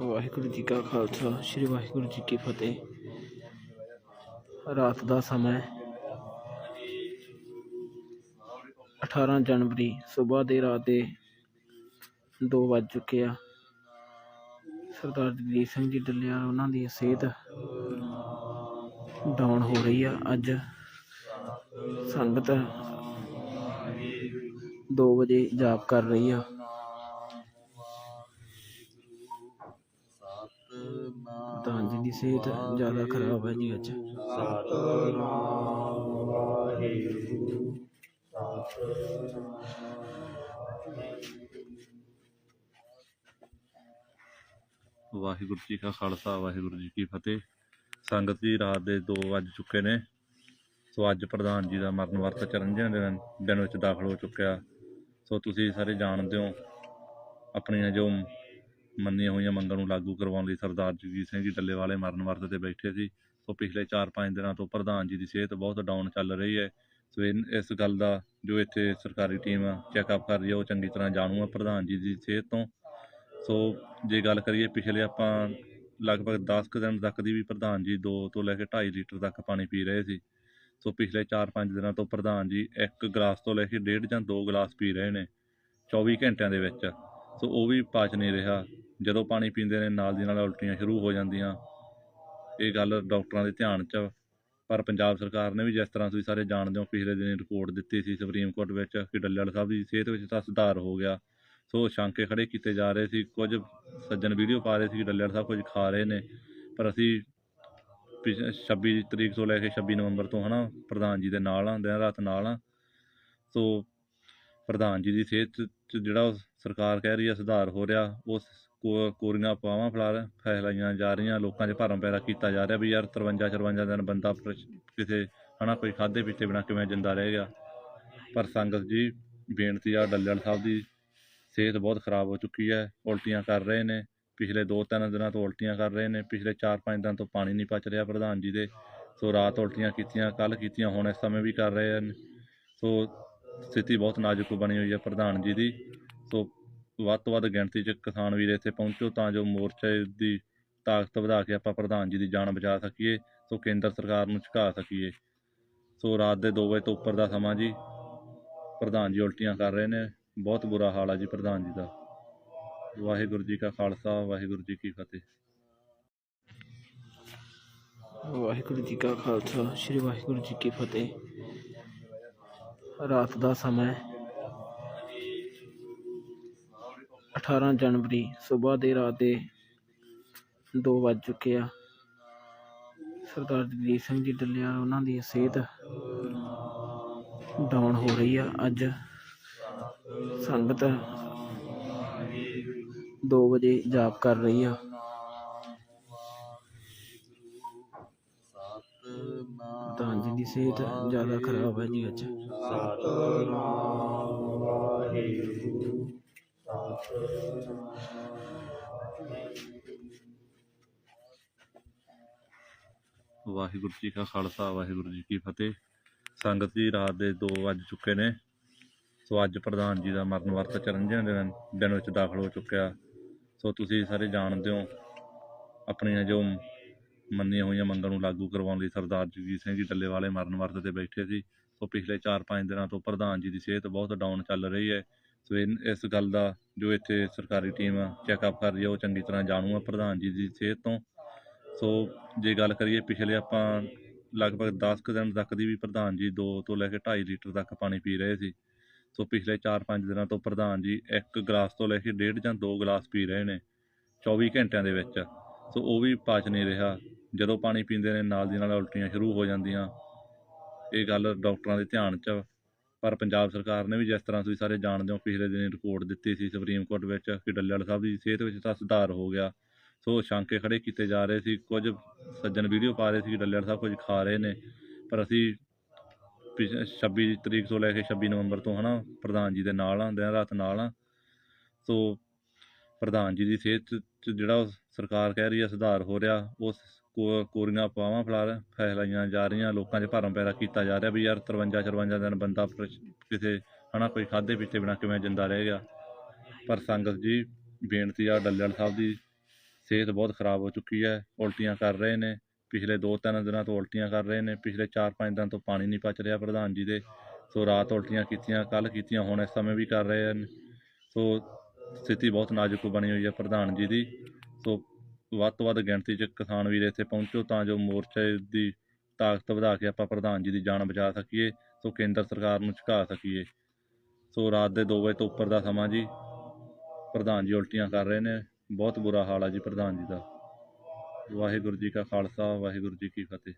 ਵਾਹਿਗੁਰੂ ਜੀ ਕਾ ਖਾਲਸਾ, ਸ੍ਰੀ ਵਾਹਿਗੁਰੂ ਜੀ ਕੀ ਫਤਿਹ। ਰਾਤ ਦਾ ਸਮਾਂ ਹੈ। 18 ਜਨਵਰੀ, ਸਵੇਰ ਦੇ ਰਾਤ ਦੇ 2 ਵੱਜ ਚੁੱਕੇ ਆ। ਸਰਦਾਰ ਜਗਦੀਪ ਸਿੰਘ ਜੀ ਡੱਲਿਆ, ਉਹਨਾਂ ਦੀ ਸਿਹਤ ਡਾਊਨ ਹੋ ਰਹੀ ਆ। ਅੱਜ ਸੰਗਤ 2 ਵਜੇ ਜਾਪ ਕਰ ਰਹੀ ਆ। ਪ੍ਰਧਾਨ ਜੀ ਦੀ ਸਿਹਤ ਜ਼ਿਆਦਾ ਖਰਾਬ ਹੈ ਜੀ ਅੱਜ। ਵਾਹਿਗੁਰੂ ਜੀ ਕਾ ਖਾਲਸਾ, ਵਾਹਿਗੁਰੂ ਜੀ ਕੀ ਫਤਿਹ। ਸੰਗਤ ਜੀ, ਰਾਤ ਦੇ 2 ਵੱਜ ਚੁੱਕੇ ਨੇ। ਸੋ ਅੱਜ ਪ੍ਰਧਾਨ ਜੀ ਦਾ ਮਰਨ ਵਰਤ ਚਰਨਜੀਆਂ ਦੇ ਦਿਨ ਦਿਨ ਵਿੱਚ ਦਾਖਲ ਹੋ ਚੁੱਕਿਆ। ਸੋ ਤੁਸੀਂ ਸਾਰੇ ਜਾਣਦੇ ਹੋ, ਆਪਣੀਆਂ ਜੋ ਮੰਨੀਆਂ ਹੋਈਆਂ ਮੰਗਾਂ ਨੂੰ ਲਾਗੂ ਕਰਵਾਉਣ ਲਈ ਸਰਦਾਰ ਜਗਜੀਤ ਸਿੰਘ ਜੀ ਡੱਲੇਵਾਲੇ ਮਰਨ ਵਰਤ ਤੇ ਬੈਠੇ ਸੀ। ਸੋ ਪਿਛਲੇ 4-5 ਦਿਨਾਂ ਤੋਂ ਪ੍ਰਧਾਨ ਜੀ ਦੀ ਸਿਹਤ ਬਹੁਤ ਡਾਊਨ ਚੱਲ ਰਹੀ ਹੈ। ਸੋ ਇਨ- ਇਸ ਗੱਲ ਦਾ ਜੋ ਇੱਥੇ ਸਰਕਾਰੀ ਟੀਮ ਚੈੱਕਅਪ ਕਰ ਰਹੀ ਹੈ, ਉਹ ਚੰਗੀ ਤਰ੍ਹਾਂ ਜਾਣੂ ਹੈ ਪ੍ਰਧਾਨ ਜੀ ਦੀ ਸਿਹਤ ਤੋਂ। ਸੋ ਜੇ ਗੱਲ ਕਰੀਏ ਪਿਛਲੇ ਆਪਾਂ ਲਗਭਗ 10 ਕੁ ਦਿਨ ਤੱਕ ਦੀ ਵੀ ਪ੍ਰਧਾਨ ਜੀ 2 ਤੋਂ ਲੈ ਕੇ 2.5 ਲੀਟਰ ਤੱਕ ਪਾਣੀ ਪੀ ਰਹੇ ਸੀ। ਸੋ ਪਿਛਲੇ 4-5 ਦਿਨਾਂ ਤੋਂ ਪ੍ਰਧਾਨ ਜੀ ਇੱਕ ਗਲਾਸ ਤੋਂ ਲੈ ਕੇ ਡੇਢ ਜਾਂ 2 ਗਲਾਸ ਪੀ ਰਹੇ ਨੇ 24 ਘੰਟਿਆਂ ਦੇ ਵਿੱਚ। ਸੋ ਉਹ ਵੀ ਪਾਚ ਨਹੀਂ ਰਿਹਾ। ਜਦੋਂ ਪਾਣੀ ਪੀਂਦੇ ਨੇ, ਨਾਲ ਦੀ ਨਾਲ ਉਲਟੀਆਂ ਸ਼ੁਰੂ ਹੋ ਜਾਂਦੀਆਂ। ਇਹ ਗੱਲ ਡਾਕਟਰਾਂ ਦੇ ਧਿਆਨ 'ਚ ਪਰ ਪੰਜਾਬ ਸਰਕਾਰ ਨੇ ਵੀ ਜਿਸ ਤਰ੍ਹਾਂ ਤੁਸੀਂ ਸਾਰੇ ਜਾਣਦੇ ਹੋ, ਪਿਛਲੇ ਦਿਨੀ ਰਿਪੋਰਟ ਦਿੱਤੀ ਸੀ ਸੁਪਰੀਮ ਕੋਰਟ ਵਿੱਚ ਕਿ ਡੱਲੇਵਾਲ ਸਾਹਿਬ ਦੀ ਸਿਹਤ ਵਿੱਚ ਤਾਂ ਸੁਧਾਰ ਹੋ ਗਿਆ। ਸੋ ਸ਼ੰਕੇ ਖੜੇ ਕੀਤੇ ਜਾ ਰਹੇ ਸੀ। ਕੁਝ ਸੱਜਣ ਵੀਡੀਓ ਪਾ ਰਹੇ ਸੀ ਕਿ ਡੱਲੇਵਾਲ ਸਾਹਿਬ ਕੁਝ ਖਾ ਰਹੇ ਨੇ। ਪਰ ਅਸੀਂ ਪਿਛ- 26 ਤਰੀਕ ਤੋਂ ਲੈ ਕੇ 26 ਨਵੰਬਰ ਤੋਂ ਹਨਾ, ਪ੍ਰਧਾਨ ਜੀ ਦੇ ਨਾਲ ਆ, ਦਿਨ ਰਾਤ ਨਾਲ ਆ। ਸੋ ਪ੍ਰਧਾਨ ਜੀ ਦੀ ਸਿਹਤ 'ਚ ਜਿਹੜਾ ਉਹ ਸਰਕਾਰ ਕਹਿ ਰਹੀ ਹੈ ਸੁਧਾਰ ਹੋ ਰਿਹਾ, ਉਸ ਕੋਰੀਆਂ ਅਫਵਾਹਾਂ ਫੈਲਾ ਫੈਲਾਈਆਂ ਜਾ ਰਹੀਆਂ, ਲੋਕਾਂ 'ਚ ਭਰਮ ਪੈਦਾ ਕੀਤਾ ਜਾ ਰਿਹਾ ਵੀ ਯਾਰ 53 54 ਦਿਨ ਬੰਦਾ ਪਰ- ਕਿਸੇ, ਹਨਾ, ਕੋਈ ਖਾਦੇ ਪੀਤੇ ਬਿਨਾ ਕਿਵੇਂ ਜਿੰਦਾ ਰਹੇਗਾ ਪਰ ਸੰਗਤ ਜੀ, ਬੇਨਤੀ ਆ ਡੱਲੇਵਾਲ ਸਾਹਿਬ ਦੀ ਸਿਹਤ ਬਹੁਤ ਖਰਾਬ ਹੋ ਚੁੱਕੀ ਹੈ, ਉਲਟੀਆਂ ਕਰ ਰਹੇ ਨੇ, ਪਿਛਲੇ 2-3 ਦਿਨਾਂ ਤੋਂ ਉਲਟੀਆਂ ਕਰ ਰਹੇ ਨੇ, ਪਿਛਲੇ 4-5 ਦਿਨ ਤੋਂ ਪਾਣੀ ਨਹੀਂ ਪਚ ਰਿਹਾ ਪ੍ਰਧਾਨ ਜੀ ਦੇ, ਸੋ ਰਾਤ ਉਲਟੀਆਂ ਕੀਤੀਆਂ ਕੱਲ ਕੀਤੀਆਂ, ਹੁਣ ਇਸ ਸਮੇਂ ਵੀ ਕਰ ਰਹੇ ਹਨ, ਸੋ ਸਥਿਤੀ ਬਹੁਤ ਨਾਜ਼ੁਕ ਬਣੀ ਹੋਈ ਹੈ ਪ੍ਰਧਾਨ ਜੀ ਦੀ, ਸੋ ਵੱਧ ਤੋਂ ਵੱਧ ਗਿਣਤੀ 'ਚ ਕਿਸਾਨ ਵੀਰ ਇੱਥੇ ਪਹੁੰਚੋ ਤਾਂ ਜੋ ਮੋਰਚੇ ਦੀ ਤਾਕਤ ਵਧਾ ਕੇ ਆਪਾਂ ਪ੍ਰਧਾਨ ਜੀ ਦੀ ਜਾਨ ਬਚਾ ਸਕੀਏ, ਸੋ ਕੇਂਦਰ ਸਰਕਾਰ ਨੂੰ ਝੁਕਾ ਸਕੀਏ। ਸੋ ਰਾਤ ਦੇ 2 ਵਜੇ ਤੋਂ ਉੱਪਰ ਦਾ ਸਮਾਂ ਜੀ। ਪ੍ਰਧਾਨ ਜੀ ਉਲਟੀਆਂ ਕਰ ਰਹੇ ਨੇ। ਬਹੁਤ ਬੁਰਾ ਹਾਲ ਆ ਜੀ ਪ੍ਰਧਾਨ ਜੀ ਦਾ। ਵਾਹਿਗੁਰੂ ਜੀ ਕਾ ਖਾਲਸਾ, ਵਾਹਿਗੁਰੂ ਜੀ ਕੀ ਫਤਿਹ। ਵਾਹਿਗੁਰੂ ਜੀ ਕਾ ਖਾਲਸਾ, ਸ੍ਰੀ ਵਾਹਿਗੁਰੂ ਜੀ ਕੀ ਫਤਿਹ। ਰਾਤ ਦਾ ਸਮਾਂ ਅਠਾਰਾਂ ਜਨਵਰੀ ਸਵੇਰ ਦੇ ਰਾਤ ਦੇ ਦੋ ਵੱਜ ਚੁੱਕੇ ਆ। ਸਰਦਾਰ ਜਗਜੀਤ ਸਿੰਘ ਜੀ ਡੱਲਿਆ ਉਹਨਾਂ ਦੀ ਸਿਹਤ ਡਾਊਨ ਹੋ ਰਹੀ ਆ। ਅੱਜ ਸੰਗਤ 2 ਵਜੇ ਜਾਪ ਕਰ ਰਹੀ ਆ। ਪ੍ਰਧਾਨ ਜੀ ਦੀ ਸਿਹਤ ਜ਼ਿਆਦਾ ਖਰਾਬ ਹੈ ਜੀ ਅੱਜ। ਵਾਹਿਗੁਰੂ। ਵਾਹਿਗੁਰੂ ਜੀ ਕਾ ਖਾਲਸਾ, ਵਾਹਿਗੁਰੂ ਜੀ ਕੀ ਫਤਿਹ। ਸੰਗਤ ਜੀ, ਰਾਤ ਦੇ 2 ਵੱਜ ਚੁੱਕੇ ਨੇ। ਸੋ ਅੱਜ ਪ੍ਰਧਾਨ ਜੀ ਦਾ ਮਰਨ ਵਰਤ ਚਰਨਜੀਆਂ ਦੇ ਦਿਨ ਦਿਨ ਵਿੱਚ ਦਾਖਲ ਹੋ ਚੁੱਕਿਆ। ਸੋ ਤੁਸੀਂ ਸਾਰੇ ਜਾਣਦੇ ਹੋ, ਆਪਣੀਆਂ ਜੋ ਮੰਨੀਆਂ ਹੋਈਆਂ ਮੰਗਾਂ ਨੂੰ ਲਾਗੂ ਕਰਵਾਉਣ ਲਈ ਸਰਦਾਰ ਜਗਜੀਤ ਸਿੰਘ ਜੀ ਡੱਲੇ ਵਾਲੇ ਮਰਨ ਵਰਤ ਤੇ ਬੈਠੇ ਸੀ। ਸੋ ਪਿਛਲੇ 4-5 ਦਿਨਾਂ ਤੋਂ ਪ੍ਰਧਾਨ ਜੀ ਦੀ ਸਿਹਤ ਬਹੁਤ ਡਾਊਨ ਚੱਲ ਰਹੀ ਹੈ। ਸੋ ਇਨ- ਇਸ ਗੱਲ ਦਾ ਜੋ ਇੱਥੇ ਸਰਕਾਰੀ ਟੀਮ ਚੈੱਕਅਪ ਕਰ ਰਹੀ ਹੈ ਉਹ ਚੰਗੀ ਤਰ੍ਹਾਂ ਜਾਣੂ ਆ ਪ੍ਰਧਾਨ ਜੀ ਦੀ ਸਿਹਤ ਤੋਂ। ਸੋ ਜੇ ਗੱਲ ਕਰੀਏ ਪਿਛਲੇ ਆਪਾਂ ਲਗਭਗ 10 ਕੁ ਦਿਨ ਤੱਕ ਦੀ ਵੀ ਪ੍ਰਧਾਨ ਜੀ 2 ਤੋਂ ਲੈ ਕੇ 2.5 ਲੀਟਰ ਤੱਕ ਪਾਣੀ ਪੀ ਰਹੇ ਸੀ। ਸੋ ਪਿਛਲੇ 4-5 ਦਿਨਾਂ ਤੋਂ ਪ੍ਰਧਾਨ ਜੀ ਇੱਕ ਗਲਾਸ ਤੋਂ ਲੈ ਕੇ ਡੇਢ ਜਾਂ ਦੋ ਗਲਾਸ ਪੀ ਰਹੇ ਨੇ 24 ਘੰਟਿਆਂ ਦੇ ਵਿੱਚ। ਸੋ ਉਹ ਵੀ ਪਾਚ ਨਹੀਂ ਰਿਹਾ। ਜਦੋਂ ਪਾਣੀ ਪੀਂਦੇ ਨੇ, ਨਾਲ ਦੀ ਨਾਲ ਉਲਟੀਆਂ ਸ਼ੁਰੂ ਹੋ ਜਾਂਦੀਆਂ। ਇਹ ਗੱਲ ਡਾਕਟਰਾਂ ਦੇ ਧਿਆਨ 'ਚ ਪਰ ਪੰਜਾਬ ਸਰਕਾਰ ਨੇ ਵੀ ਜਿਸ ਤਰ੍ਹਾਂ ਤੁਸੀਂ ਸਾਰੇ ਜਾਣਦੇ ਹੋ, ਪਿਛਲੇ ਦਿਨੀ ਰਿਪੋਰਟ ਦਿੱਤੀ ਸੀ ਸੁਪਰੀਮ ਕੋਰਟ ਵਿੱਚ ਕਿ ਡੱਲੇਵਾਲ ਸਾਹਿਬ ਦੀ ਸਿਹਤ ਵਿੱਚ ਤਾਂ ਸੁਧਾਰ ਹੋ ਗਿਆ। ਸੋ ਸ਼ੰਕੇ ਖੜੇ ਕੀਤੇ ਜਾ ਰਹੇ ਸੀ, ਕੁਝ ਸੱਜਣ ਵੀਡੀਓ ਪਾ ਰਹੇ ਸੀ ਕਿ ਡੱਲੇਵਾਲ ਸਾਹਿਬ ਕੁਝ ਖਾ ਰਹੇ ਨੇ। ਪਰ ਅਸੀਂ ਪਿਛ- 26 ਤਰੀਕ ਤੋਂ ਲੈ ਕੇ 26 ਨਵੰਬਰ ਤੋਂ ਹਨਾ, ਪ੍ਰਧਾਨ ਜੀ ਦੇ ਨਾਲ ਆ ਦਿਨ ਰਾਤ ਨਾਲ ਆ ਸੋ ਪ੍ਰਧਾਨ ਜੀ ਦੀ ਸਿਹਤ 'ਚ ਜਿਹੜਾ ਉਹ ਸਰਕਾਰ ਕਹਿ ਰਹੀ ਹੈ ਸੁਧਾਰ ਹੋ ਰਿਹਾ, ਉਸ ਕੋਰੀਆਂ ਅਫਵਾਹਾਂ ਫੈਲਾ ਫੈਲਾਈਆਂ ਜਾ ਰਹੀਆਂ, ਲੋਕਾਂ 'ਚ ਭਰਮ ਪੈਦਾ ਕੀਤਾ ਜਾ ਰਿਹਾ ਵੀ ਯਾਰ 53 54 ਦਿਨ ਬੰਦਾ ਪਰ- ਕਿਸੇ, ਹਨਾ, ਕੋਈ ਖਾਦੇ ਪੀਤੇ ਬਿਨਾ ਕਿਵੇਂ ਜਿੰਦਾ ਰਹੇਗਾ ਪਰ ਸੰਗਤ ਜੀ, ਬੇਨਤੀ ਆ ਡੱਲੇਵਾਲ ਸਾਹਿਬ ਦੀ ਸਿਹਤ ਬਹੁਤ ਖਰਾਬ ਹੋ ਚੁੱਕੀ ਹੈ, ਉਲਟੀਆਂ ਕਰ ਰਹੇ ਨੇ, ਪਿਛਲੇ 2-3 ਦਿਨਾਂ ਤੋਂ ਉਲਟੀਆਂ ਕਰ ਰਹੇ ਨੇ, ਪਿਛਲੇ 4-5 ਦਿਨ ਤੋਂ ਪਾਣੀ ਨਹੀਂ ਪਚ ਰਿਹਾ ਪ੍ਰਧਾਨ ਜੀ ਦੇ, ਸੋ ਰਾਤ ਉਲਟੀਆਂ ਕੀਤੀਆਂ ਕੱਲ ਕੀਤੀਆਂ, ਹੁਣ ਇਸ ਸਮੇਂ ਵੀ ਕਰ ਰਹੇ ਹਨ। ਸੋ ਸਥਿਤੀ ਬਹੁਤ ਨਾਜ਼ੁਕ ਬਣੀ ਹੋਈ ਹੈ ਪ੍ਰਧਾਨ ਜੀ ਦੀ। ਸੋ ਵੱਧ ਤੋਂ ਵੱਧ ਗਿਣਤੀ 'ਚ ਕਿਸਾਨ ਵੀਰ ਇੱਥੇ ਪਹੁੰਚੋ ਤਾਂ ਜੋ ਮੋਰਚੇ ਦੀ ਤਾਕਤ ਵਧਾ ਕੇ ਆਪਾਂ ਪ੍ਰਧਾਨ ਜੀ ਦੀ ਜਾਨ ਬਚਾ ਸਕੀਏ, ਸੋ ਕੇਂਦਰ ਸਰਕਾਰ ਨੂੰ ਝੁਕਾ ਸਕੀਏ। ਸੋ ਰਾਤ ਦੇ 2 ਵਜੇ ਤੋਂ ਉੱਪਰ ਦਾ ਸਮਾਂ ਜੀ। ਪ੍ਰਧਾਨ ਜੀ ਉਲਟੀਆਂ ਕਰ ਰਹੇ ਨੇ। ਬਹੁਤ ਬੁਰਾ ਹਾਲ ਆ ਜੀ ਪ੍ਰਧਾਨ ਜੀ ਦਾ। ਵਾਹਿਗੁਰੂ ਜੀ ਕਾ ਖਾਲਸਾ, ਵਾਹਿਗੁਰੂ ਜੀ ਕੀ ਫਤਿਹ।